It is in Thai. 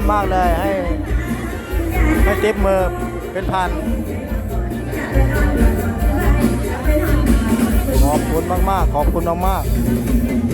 มมากเลยให้ให้ติ๊บมือเป็นพันขอบคุณมากๆ ขอบคุณมากๆ